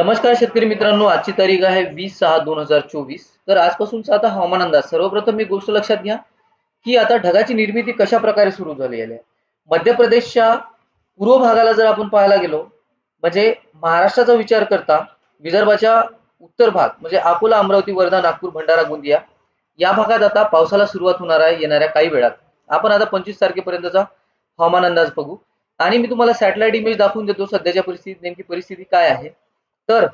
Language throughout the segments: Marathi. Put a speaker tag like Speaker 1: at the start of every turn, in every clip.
Speaker 1: नमस्कार शेतकरी मित्रांनो आजची तारीख आहे वीस सहा दोन हजार चोवीस. तर आजपासूनचा आता हवामान अंदाज सर्वप्रथम एक गोष्ट लक्षात घ्या की आता ढगाची निर्मिती कशा प्रकारे सुरू झाली आहे. मध्य प्रदेशच्या पूर्व भागाला जर आपण पाहायला गेलो म्हणजे महाराष्ट्राचा विचार करता विदर्भाच्या उत्तर भाग म्हणजे अकोला अमरावती वर्धा नागपूर भंडारा गोंदिया या भागात आता पावसाला सुरुवात होणार आहे येणाऱ्या काही वेळात. आपण आता पंचवीस तारखेपर्यंतचा हवामान अंदाज बघू. आणि मी तुम्हाला सॅटेलाइट इमेज दाखवून देतो सध्याच्या परिस्थितीत नेमकी परिस्थिती काय आहे. तर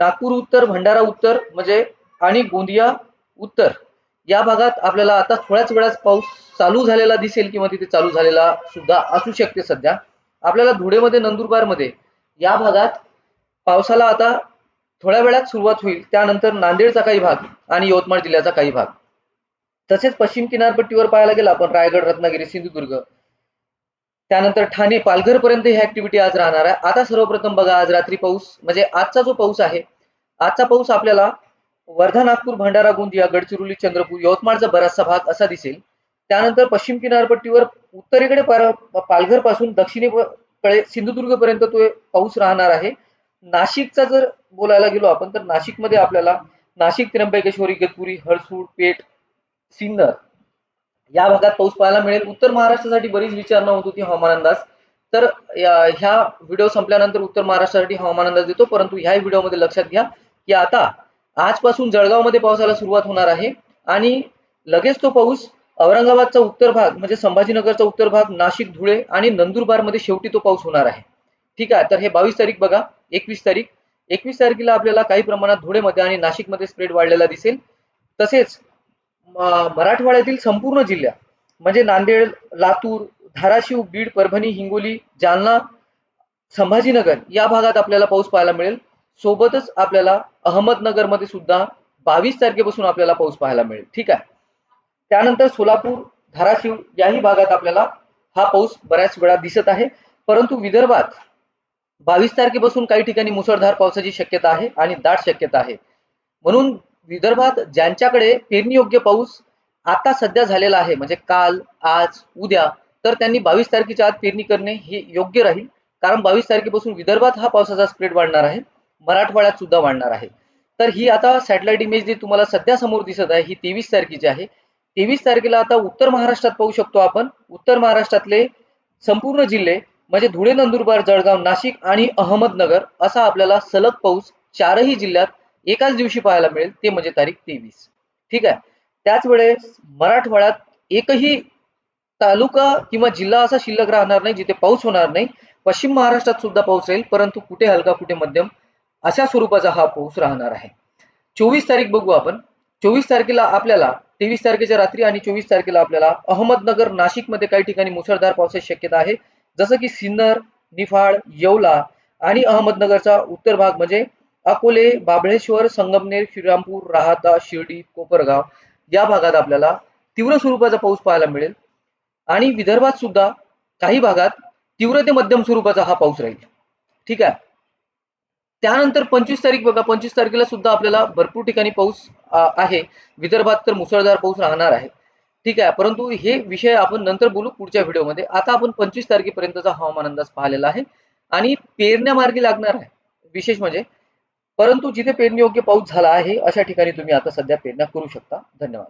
Speaker 1: नागपूर उत्तर भंडारा उत्तर म्हणजे आणि गोंदिया उत्तर. या भागात आपल्याला आता थोड्याच वेळात पाऊस चालू झालेला दिसेल किंवा तिथे चालू झालेला सुद्धा असू शकते सध्या. आपल्याला धुळेमध्ये नंदुरबारमध्ये या भागात पावसाला आता थोड्या वेळात सुरुवात होईल. त्यानंतर नांदेडचा काही भाग आणि यवतमाळ जिल्ह्याचा काही भाग. तसेच पश्चिम किनारपट्टीवर पाहायला गेला आपण रायगड रत्नागिरी सिंधुदुर्ग त्यानंतर ठाणे पालघर पर्यंत ही ऍक्टिव्हिटी आज राहणार आहे. आता सर्वप्रथम बघा आज रात्री पाऊस म्हणजे आजचा जो पाऊस आहे आजचा पाऊस आपल्याला वर्धा नागपूर भंडारा गोंदिया गडचिरोली चंद्रपूर यवतमाळचा बराचसा भाग असा दिसेल. त्यानंतर पश्चिम किनारपट्टीवर उत्तरेकडे पालघरपासून दक्षिणेकडे सिंधुदुर्ग पर्यंत तो पाऊस राहणार आहे. नाशिकचा जर बोलायला गेलो आपण तर नाशिकमध्ये आपल्याला नाशिक त्र्यंबकेश्वरी इगतपुरी हळसूड पेठ सिन्नर या भागात पाऊस पाहायला मिळेल. उत्तर महाराष्ट्रासाठी बरीच विचारणा होत होती हवामान अंदाज तर ह्या व्हिडिओ संपल्यानंतर उत्तर महाराष्ट्रासाठी हवामान अंदाज देतो. परंतु ह्या व्हिडिओमध्ये लक्षात घ्या की आता आजपासून जळगावमध्ये पावसाला सुरुवात होणार आहे. आणि लगेच तो पाऊस औरंगाबादचा उत्तर भाग म्हणजे संभाजीनगरचा उत्तर भाग नाशिक धुळे आणि नंदुरबारमध्ये शेवटी तो पाऊस होणार आहे. ठीक आहे? तर हे बावीस तारीख बघा. एकवीस तारीख. एकवीस तारखेला आपल्याला काही प्रमाणात धुळेमध्ये आणि नाशिकमध्ये स्प्रेड वाढलेला दिसेल. तसेच मराठवाड्यातील संपूर्ण जिल्ह्या म्हणजे नांदेड लातूर धाराशिव बीड परभणी हिंगोली जालना संभाजीनगर या भागात आपल्याला पाऊस पाहायला मिळेल. सोबतच आपल्याला अहमदनगरमध्ये सुद्धा बावीस तारखेपासून आपल्याला पाऊस पाहायला मिळेल. ठीक आहे? त्यानंतर सोलापूर धाराशिव याही भागात आपल्याला हा पाऊस बऱ्याच वेळा दिसत आहे. परंतु विदर्भात बावीस तारखेपासून काही ठिकाणी मुसळधार पावसाची शक्यता आहे आणि दाट शक्यता आहे. म्हणून विदर्भात ज्यांच्याकडे पेरणी योग्य पाऊस आता सध्या झालेला आहे म्हणजे काल आज उद्या तर त्यांनी बावीस तारखेच्या आत पेरणी करणे हे योग्य राहील. कारण बावीस तारखेपासून विदर्भात हा पावसाचा स्प्रेड वाढणार आहे मराठवाड्यात सुद्धा वाढणार आहे. तर ही आता सॅटेलाइट इमेज जी तुम्हाला सध्या समोर दिसत आहे ही तेवीस तारखेची आहे. तेवीस तारखेला आता उत्तर महाराष्ट्रात पाहू शकतो आपण. उत्तर महाराष्ट्रातले संपूर्ण जिल्हे म्हणजे धुळे नंदुरबार जळगाव नाशिक आणि अहमदनगर असा आपल्याला सलग पाऊस चारही जिल्ह्यात एकाच दिवशी पाहायला मिळेल ते म्हणजे तारीख तेवीस. ठीक आहे? त्याच वेळेस मराठवाड्यात एकही तालुका किंवा जिल्हा असा शिल्लक राहणार नाही जिथे पाऊस होणार नाही. पश्चिम महाराष्ट्रात सुद्धा पाऊस राहील परंतु कुठे हलका कुठे मध्यम अशा स्वरूपाचा हा पाऊस राहणार आहे. चोवीस तारीख बघू आपण. चोवीस तारखेला आपल्याला तेवीस तारखेच्या रात्री आणि चोवीस तारखेला आपल्याला अहमदनगर नाशिकमध्ये काही ठिकाणी मुसळधार पावसाची शक्यता आहे. जसं की सिन्नर निफाड येवला आणि अहमदनगरचा उत्तर भाग म्हणजे अकोले बाबळेश्वर संगमनेर श्रीरामपूर राहाता शिर्डी कोपरगाव या भागात आपल्याला तीव्र स्वरूपाचा पाऊस पाहायला मिळेल. आणि विदर्भात सुद्धा काही भागात तीव्र ते मध्यम स्वरूपाचा हा पाऊस राहील. ठीक आहे? त्यानंतर पंचवीस तारीख बघा. पंचवीस तारखेला सुद्धा आपल्याला भरपूर ठिकाणी पाऊस आहे. विदर्भात तर मुसळधार पाऊस राहणार आहे. ठीक आहे? परंतु हे विषय आपण नंतर बोलू पुढच्या व्हिडिओमध्ये. आता आपण पंचवीस तारखेपर्यंतचा हवामान अंदाज पाहिलेला आहे. आणि पेरण्यामार्गी लागणार आहे. विशेष म्हणजे परंतु जिथे पेरणी योग्य पाऊस झाला आहे अशा ठिकाणी तुम्ही आता सध्या पेरण्या करू शकता. धन्यवाद.